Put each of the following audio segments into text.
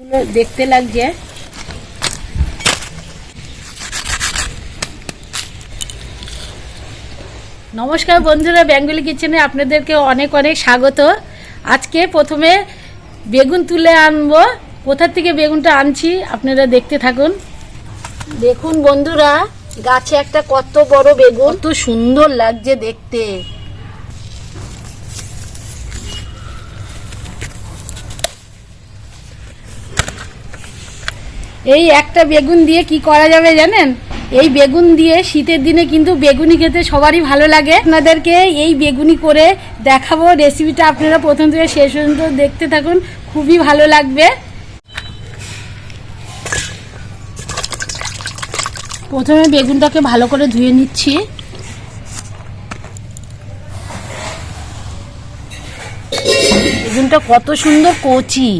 গুলো দেখতে লাগছে। নমস্কার বন্ধুরা, বেঙ্গলি কিচেনে আপনাদেরকে অনেক অনেক স্বাগত। আজকে প্রথমে বেগুন তুলে আনব। কোথা থেকে বেগুনটা আনছি আপনারা দেখতে থাকুন। দেখুন বন্ধুরা, গাছে একটা কত বড় বেগুন। তো সুন্দর লাগছে দেখতে। এই একটা বেগুন দিয়ে কি করা যাবে জানেন? এই বেগুন দিয়ে শীতের দিনে কিন্তু বেগুনি খেতে সবারই ভালো লাগে। আপনাদেরকে এই বেগুনি করে দেখাবো। রেসিপিটা আপনারা প্রথম থেকে শেষ পর্যন্ত দেখতে থাকুন। খুবই ভালো লাগবে। প্রথমে বেগুনটাকে ভালো করে ধুয়ে নিচ্ছি। বেগুনটা কত সুন্দর কচি।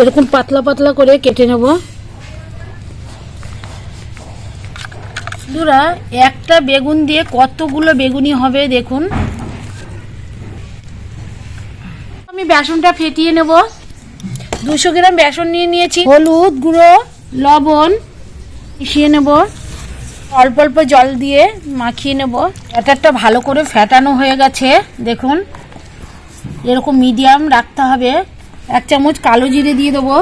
এরকম পাতলা পাতলা করে কেটে নেব। বন্ধুরা, একটা বেগুন দিয়ে কতগুলো বেগুনি হবে দেখুন। আমি বেসনটা ফেটিয়ে নেব। দুশো গ্রাম বেসন নিয়ে নিয়েছি। হলুদ গুঁড়ো, লবণ মিশিয়ে নেব। অল্প অল্প জল দিয়ে মাখিয়ে নেব। ব্যাটারটা ভালো করে ফেটানো হয়ে গেছে, দেখুন। এরকম মিডিয়াম রাখতে হবে। এক চামচ কালো জিরে দিয়ে দেবো।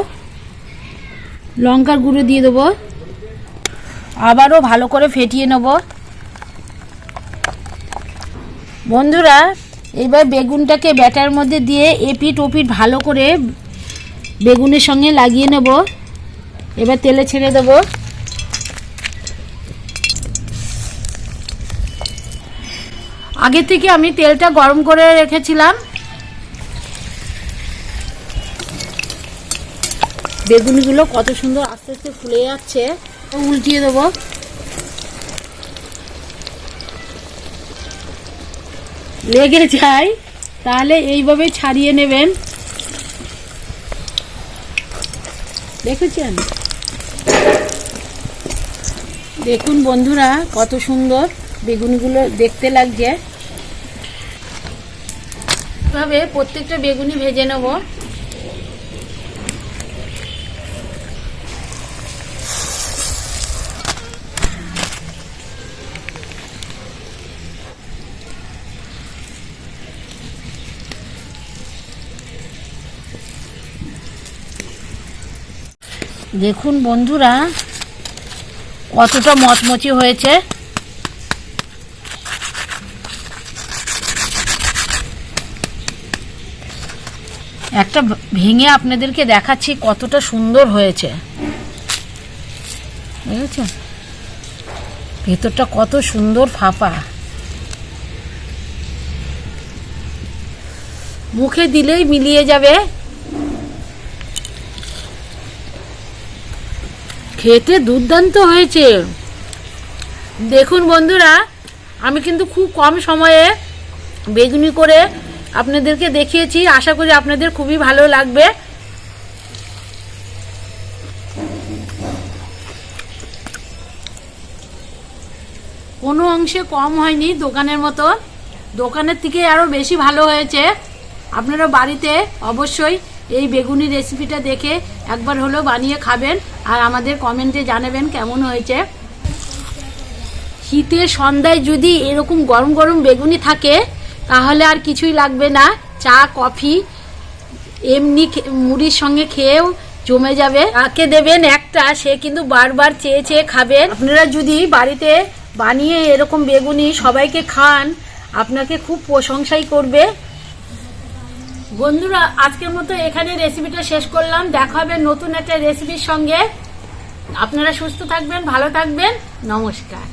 লঙ্কার গুঁড়ো দিয়ে দেবো। আবারও ভালো করে ফেটিয়ে নেব। বন্ধুরা, এবার বেগুনটাকে ব্যাটার মধ্যে দিয়ে এপিট ওপিট ভালো করে বেগুনের সঙ্গে লাগিয়ে নেব। এবার তেলে ছেড়ে দেব। আগে থেকে আমি তেলটা গরম করে রেখেছিলাম। বেগুনিগুলো কত সুন্দর আস্তে আস্তে ফুলে যাচ্ছে। উল্টিয়ে দেবো। লেগে যায়, তাহলে এইভাবে ছাড়িয়ে নেবেন। দেখেছেন? দেখুন বন্ধুরা, কত সুন্দর বেগুনিগুলো দেখতে লাগছে। প্রত্যেকটা বেগুনি ভেজে নেব। দেখুন বন্ধুরা, কতটা মচমচে হয়েছে। একটা ভেঙে আপনাদেরকে দেখাচ্ছি কতটা সুন্দর হয়েছে। বুঝেছেন? ভেতরটা কত সুন্দর ফাঁপা। মুখে দিলেই মিলিয়ে যাবে। খেতে দুর্দান্ত হয়েছে। দেখুন বন্ধুরা, আমি কিন্তু খুব কম সময়ে বেগুনি করে আপনাদেরকে দেখিয়েছি। আশা করি আপনাদের খুবই ভালো লাগবে। কোনো অংশে কম হয়নি দোকানের মতো। দোকানের থেকে আরও বেশি ভালো হয়েছে। আপনারা বাড়িতে অবশ্যই এই বেগুনি রেসিপিটা দেখে একবার হলেও বানিয়ে খাবেন আর আমাদের কমেন্টে জানাবেন কেমন হয়েছে। শীতের সন্ধ্যায় যদি এরকম গরম গরম বেগুনি থাকে, তাহলে আর কিছুই লাগবে না। চা, কফি, এমনি মুড়ির সঙ্গে খেয়েও জমে যাবে। তাকে দেবেন একটা, সে কিন্তু বারবার চেয়ে চেয়ে খাবেন। আপনারা যদি বাড়িতে বানিয়ে এরকম বেগুনি সবাইকে খান, আপনাকে খুব প্রশংসাই করবে। বন্ধুরা, আজকের মতো এখানে রেসিপিটা শেষ করলাম। দেখা হবে নতুন একটা রেসিপির সঙ্গে। আপনারা সুস্থ থাকবেন, ভালো থাকবেন। নমস্কার।